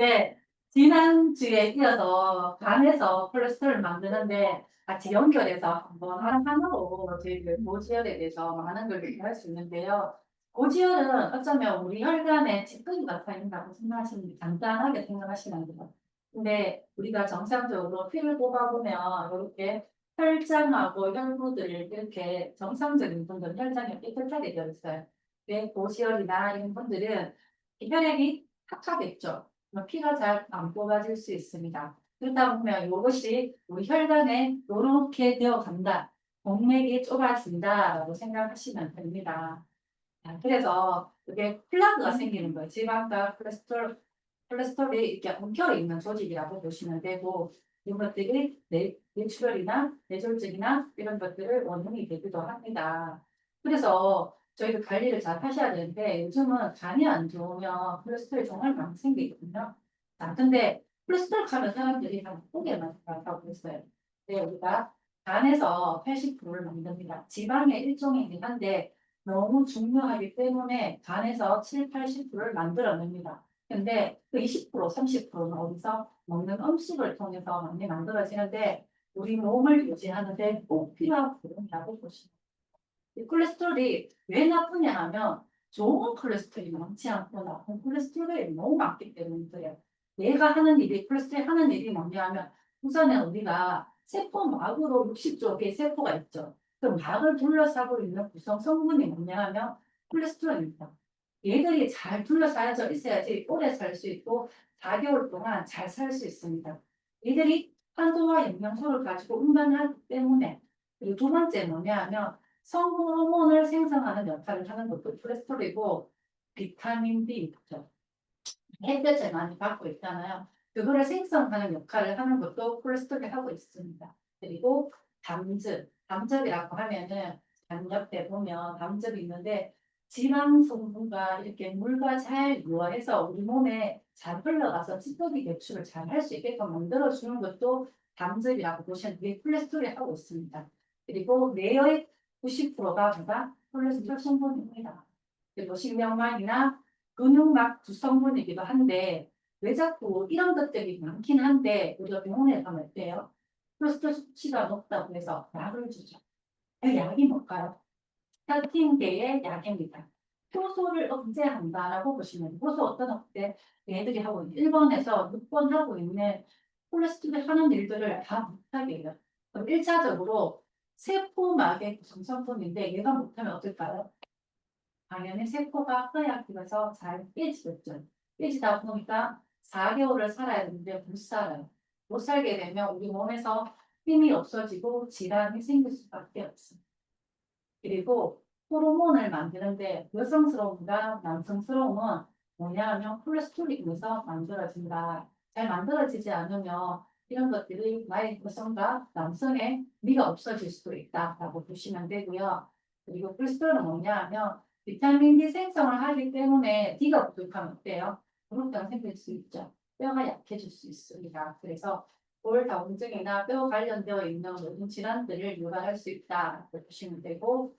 네, 지난주에 이어서 간에서 콜레스테롤을 만드는데 같이 연결해서 한번 하나하나로 저희들 고지혈에 대해서 많은 걸 얘기할 수 있는데요. 고지혈은 어쩌면 우리 혈관에 찌꺼기가 쌓인다고 생각하시면 간단하게 생각하시면 돼요. 근데 우리가 정상적으로 피를 뽑아보면 이렇게 혈장하고 혈구들을 이렇게 정상적인 분들은 혈장이 깨끗하게 되어 있어요. 근데 고지혈이나 이런 분들은 혈액이 탁하겠죠. 피가 잘 안 뽑아질 수 있습니다. 그러다 보면 이것이 우리 혈관에 이렇게 되어 간다. 동맥이 좁아진다라고 생각하시면 됩니다. 자, 그래서 이게 플라그가 생기는 거예요. 지방과 콜레스테롤, 콜레스테롤이 이렇게 엉켜 있는 조직이라고 보시면 되고 이런 것들이 뇌, 뇌출혈이나 뇌졸중이나 이런 것들을 원인이 되기도 합니다. 그래서 저희도 관리를 잘 하셔야 되는데 요즘은 간이 안 좋으면 콜레스테롤이 정말 많이 생기거든요. 자, 근데 콜레스테롤 하면 사람들이 다 나쁘게만 생각하고 있어요. 근데 우리가 간에서 80%를 만듭니다. 지방의 일종이긴 한데 너무 중요하기 때문에 간에서 7, 80%를 만들어냅니다. 근데 그 20%, 30%는 어디서 먹는 음식을 통해서 많이 만들어지는데 우리 몸을 유지하는데 꼭 필요한 부분이라고 보시면 이 콜레스테롤이 왜 나쁘냐 하면 좋은 콜레스테롤이 많지 않고 나쁜 콜레스테롤이 너무 많기 때문이에요. 얘가 하는 일이 콜레스테롤 하는 일이 뭐냐 하면 우선에 우리가 세포막으로 60조 개의 세포가 있죠. 그 막을 둘러싸고 있는 구성 성분이 뭐냐 하면 콜레스테롤입니다. 얘들이 잘 둘러싸여져 있어야지 오래 살 수 있고 4개월 동안 잘 살 수 있습니다. 얘들이 탄소와 영양소를 가지고 운반하기 때문에 그리고 두 번째 뭐냐 하면 성분 호르몬을 생성하는 역할을 하는 것도 콜레스테롤이고 비타민 D 있죠. 햇볕을 많이 받고 있잖아요. 그거를 생성하는 역할을 하는 것도 콜레스테롤이 하고 있습니다. 그리고 담즙, 담즙이라고 하면은 간 옆에 보면 담즙이 있는데 지방 성분과 이렇게 물과 잘 유화해서 우리 몸에 잘 흘러가서 찌꺼기 배출을 잘 할 수 있게끔 만들어주는 것도 담즙이라고 보시면 그게 콜레스테롤이 하고 있습니다. 그리고 뇌의 90%가 뭐가 콜레스테롤 성분입니다. 그리고 신경막이나 근육막 구성분이기도 한데 왜 자꾸 이런 것들이 많긴 한데 우리가 병원에 가면 어때요? 콜레스테롤 수치가 높다고 해서 약을 주죠. 그 약이 뭘까요? 스타틴계의 약입니다. 효소를 억제한다라고 보시면 효소 어떤 억제? 얘들이 하고 있는 1번에서 6번 하고 있는 콜레스테롤 하는 일들을 다 못하게 해요. 그럼 1차적으로 세포막의 구성 성분인데 얘가 못하면 어떨까요? 당연히 세포가 허약해서 잘 깨지겠죠. 깨지다 보니까 4개월을 살아야 되는데 못 살아요. 못 살게 되면 우리 몸에서 힘이 없어지고 질환이 생길 수밖에 없습니다. 그리고 호르몬을 만드는데 여성스러움과 남성스러움은 뭐냐 하면 콜레스테롤이 인해서 만들어진다. 잘 만들어지지 않으면 이런 것들이 나의 여성과 남성의 미가 없어질 수도 있다라고 보시면 되고요. 그리고 콜레스테롤은 뭐냐 하면 비타민 D 생성을 하기 때문에 D가 부족하면 어때요? 부족감 생길 수 있죠. 뼈가 약해질 수 있습니다. 그래서 골다공증이나 뼈 관련되어 있는 모든 질환들을 유발할 수 있다고 보시면 되고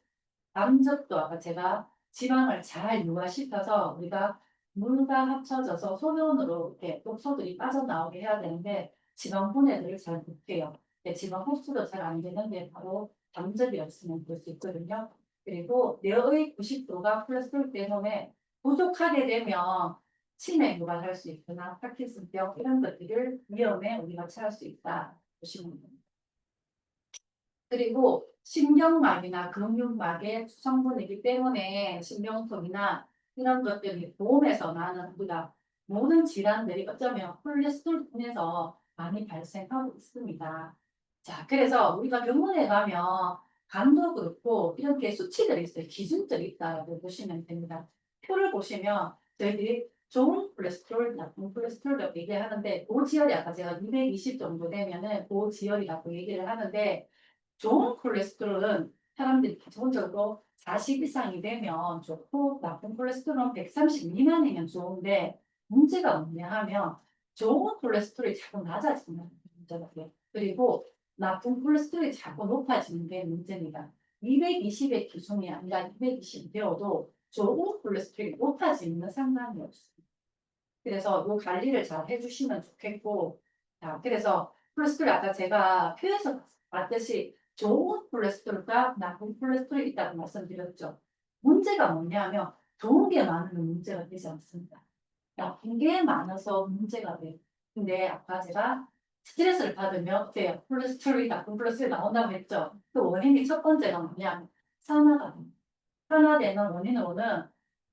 담즙도 아까 제가 지방을 잘 유화시켜서 우리가 물과 합쳐져서 소변으로 이렇게 독소들이 빠져나오게 해야 되는데 지방 분해를 잘 못해요. 근데 지방 흡수도 잘 안 되는데 바로 담즙이 없으면 볼 수 있거든요. 그리고 뇌의 90%가 콜레스테롤 때문에 부족하게 되면 치매 유발할 수 있거나 파킨슨병 이런 것들을 위험에 우리가 처할 수 있다 보시면 됩니다. 그리고 신경막이나 근육막의 성분이기 때문에 신경통이나 이런 것들이 몸에서 나는 우리가 모든 질환들이 어쩌면 콜레스테롤 통해서 많이 발생하고 있습니다. 자, 그래서 우리가 병원에 가면 간도 그렇고 이렇게 수치들이 있어요. 기준들이 있다고 보시면 됩니다. 표를 보시면 저희들이 좋은 콜레스테롤, 나쁜 콜레스테롤이라고 얘기하는데 고지혈이 아까 제가 220 정도 되면은 고지혈이라고 얘기를 하는데 좋은 콜레스테롤은 사람들이 기본적으로 40 이상이 되면 좋고 나쁜 콜레스테롤은 130 미만이면 좋은데 문제가 뭐냐 하면 좋은 콜레스테롤이 자꾸 낮아지는 돼요. 그리고 나쁜 콜레스테롤이 자꾸 높아지는 게 문제입니다. 220의 기준이 아니라 220 되어도 좋은 콜레스테롤이 높아지는 상관이 없습니다. 그래서 이 관리를 잘 해주시면 좋겠고, 자, 그래서 콜레스테롤 아까 제가 표에서 봤듯이 좋은 콜레스테롤과 나쁜 콜레스테롤이 있다고 말씀드렸죠. 문제가 뭐냐면 좋은 게 많으면 문제가 되지 않습니다. 나쁜 게 많아서 문제가 돼요. 근데 아까 제가 스트레스를 받으면 어때요? 콜레스테롤이 나쁜 콜레스테롤이 나온다고 했죠. 그 원인이 첫 번째가 뭐냐면 산화가 됩니다. 산화되는 원인으로는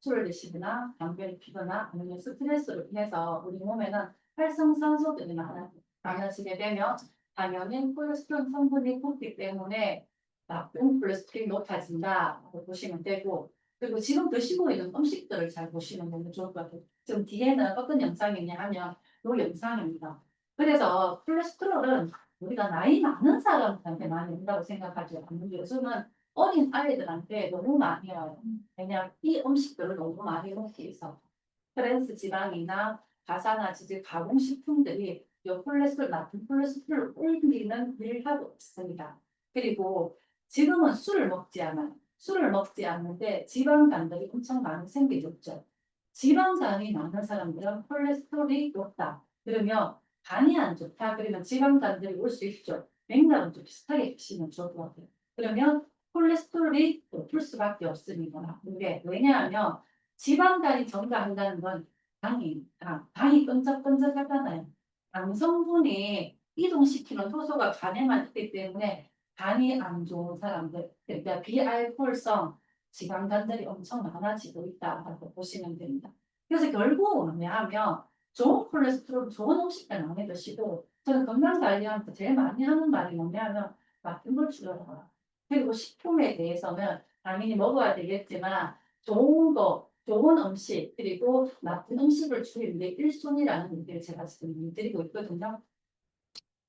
술을 드시거나 담배를 피거나 아니면 스트레스로 인해서 우리 몸에는 활성산소들이 많아- 많아지게 되면 당연히 콜레스테롤 성분이 높기 때문에 나쁜 콜레스테롤이 높아진다고 보시면 되고 그리고 지금 드시고 있는 음식들을 잘 보시면 너무 좋을 것 같아요. 지금 뒤에는 어떤 영상이냐 하면 이 영상입니다. 그래서 콜레스테롤은 우리가 나이 많은 사람한테 많이 온다고 생각하지 않는데 요즘은 어린 아이들한테 너무 많이 와요. 왜냐하면 이 음식들을 너무 많이 먹기 위해서 트랜스 지방이나 가산화지질 가공식품들이 이 콜레스테롤 나쁜 콜레스테롤을 올리는 일하고 없습니다. 그리고 지금은 술을 먹지 않아요. 술을 먹지 않는데 지방간들이 엄청 많이 생기졌죠. 지방간이 많은 사람들은 콜레스테롤이 높다. 그러면 간이 안 좋다. 그러면 지방간들이 올 수 있죠. 맥락은 좀 비슷하게 보시면 좋을 것 같아요. 그러면 콜레스테롤이 높을 수밖에 없습니다. 왜? 왜냐하면 지방간이 증가한다는 건 당이, 당, 당이 끈적끈적하잖아요. 당 성분이 이동시키는 효소가 있기 때문에 간이 안 좋은 사람들, 그러니까 비알코올성 지방간들이 엄청 많아지고 있다고 보시면 됩니다. 그래서 결국은 뭐냐면 좋은 콜레스테롤, 좋은 음식들 많이 드시고 저는 건강 관리하면서 제일 많이 하는 말이 뭐냐면 나쁜 걸 줄여라. 그리고 식품에 대해서는 당연히 먹어야 되겠지만 좋은 거, 좋은 음식 그리고 나쁜 음식을 줄이는 게 1순위라는 얘기를 제가 지금 드리고 있거든요.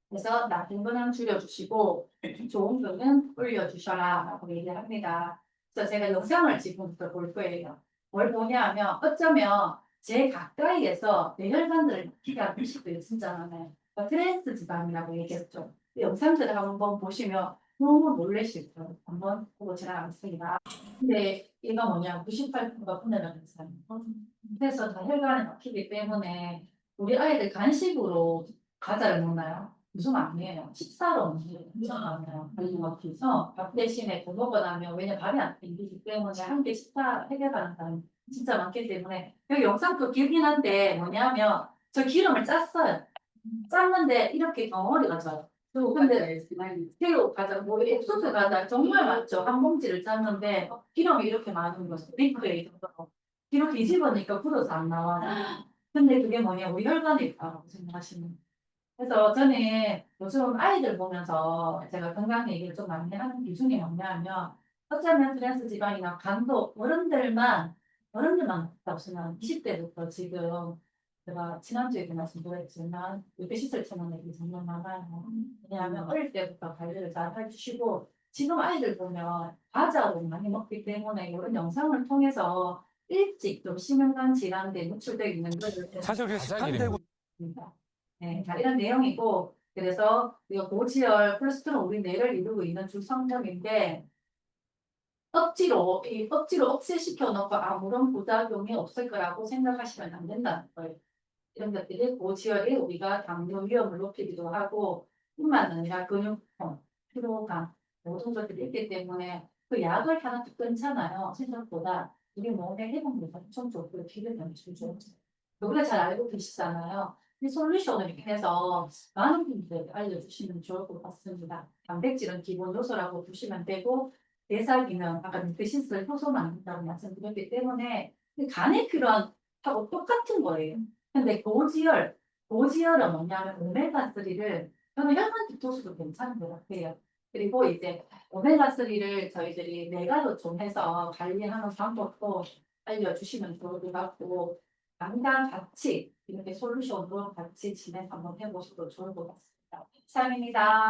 그래서 나쁜 거는 줄여주시고 좋은 거는 올려주셔라 라고 얘기합니다. 그래서 제가 영상을 지금부터 볼 거예요. 뭘 보냐면 어쩌면 제 가까이에서 뇌혈관들을 하는 음식들이 진짜 많아요. 트랜스 지방이라고 얘기했죠. 그 영상들을 한번 보시면 너무 놀라실 거예요. 한번 보고 지나가겠습니다. 근데 이거 뭐냐, 98%가 분해라는 사람. 그래서 다 혈관에 막히기 때문에 우리 아이들 간식으로 과자를 먹나요? 무슨 아니에요. 식사로 먹는 게 엄청 많아요. 그리고 막혀서 밥 대신에 더 먹고 나면 왜냐 밥이 안 땡기기 때문에 한개 식사 해결하는 사람 진짜 많기 때문에 여기 영상도 길긴 한데 뭐냐면 저 기름을 짰어요. 짰는데 이렇게 덩어리가 져요. 근데 새우 과자, 뭐 옥수수 과자 정말 많죠. 한 봉지를 짰는데 기름이 이렇게 많은 거죠. 링크에 있어서 기름 뒤집으니까 굳어서 안 나와요. 근데 그게 뭐냐, 우리 혈관에 있다고 생각하시면. 그래서 저는 요즘 아이들 보면서 제가 건강 얘기를 좀 많이 하는 기준이 뭐냐면 어쩌면 트랜스 지방이나 간도 어른들만 어른들만 생각하면 20대부터 지금 제가 지난주에도 말씀드렸지만 외배시설 채널이 정말 많아요. 왜냐하면 어릴 때부터 관리를 잘 해주시고 지금 아이들 보면 과자로 많이 먹기 때문에 이런 영상을 통해서 일찍 좀 심혈관 질환에 노출되어 있는 것을 사실 그게 습관되고 있습니다. 네, 자, 이런 내용이고, 그래서 이거 고지혈 콜레스테롤 우리 뇌를 이루고 있는 주성점인데, 억지로, 이 억지로 억세시켜 놓고 아무런 부작용이 없을 거라고 생각하시면 안 된다는 거예요. 이런 것들이 고지혈이 우리가 당뇨 위험을 높이기도 하고, 뿐만 아니라 근육통, 피로감, 모든 것들이 있기 때문에 그 약을 하나 더 끊잖아요. 생각보다 우리 몸의 회복력이 엄청 좋고 엄청 좋죠. 우리가 잘 알고 계시잖아요. 이 솔루션을 해서 많은 분들에게 알려주시면 좋을 것 같습니다. 단백질은 기본 요소라고 보시면 되고 대사기는 아까 드시스 효소만 있다고 말씀드렸기 때문에 그 간에 필요한 하고 똑같은 거예요. 근데 고지혈, 고지혈은 뭐냐면 오메가3를 저는 혈관 디톡스도 괜찮은 것 같아요. 그리고 이제 오메가3를 저희들이 내가로 좀 해서 관리하는 방법도 알려주시면 좋을 것 같고 남과 같이 이렇게 솔루션으로 같이 진행 한번 해보셔도 좋을 것 같습니다. 이상입니다.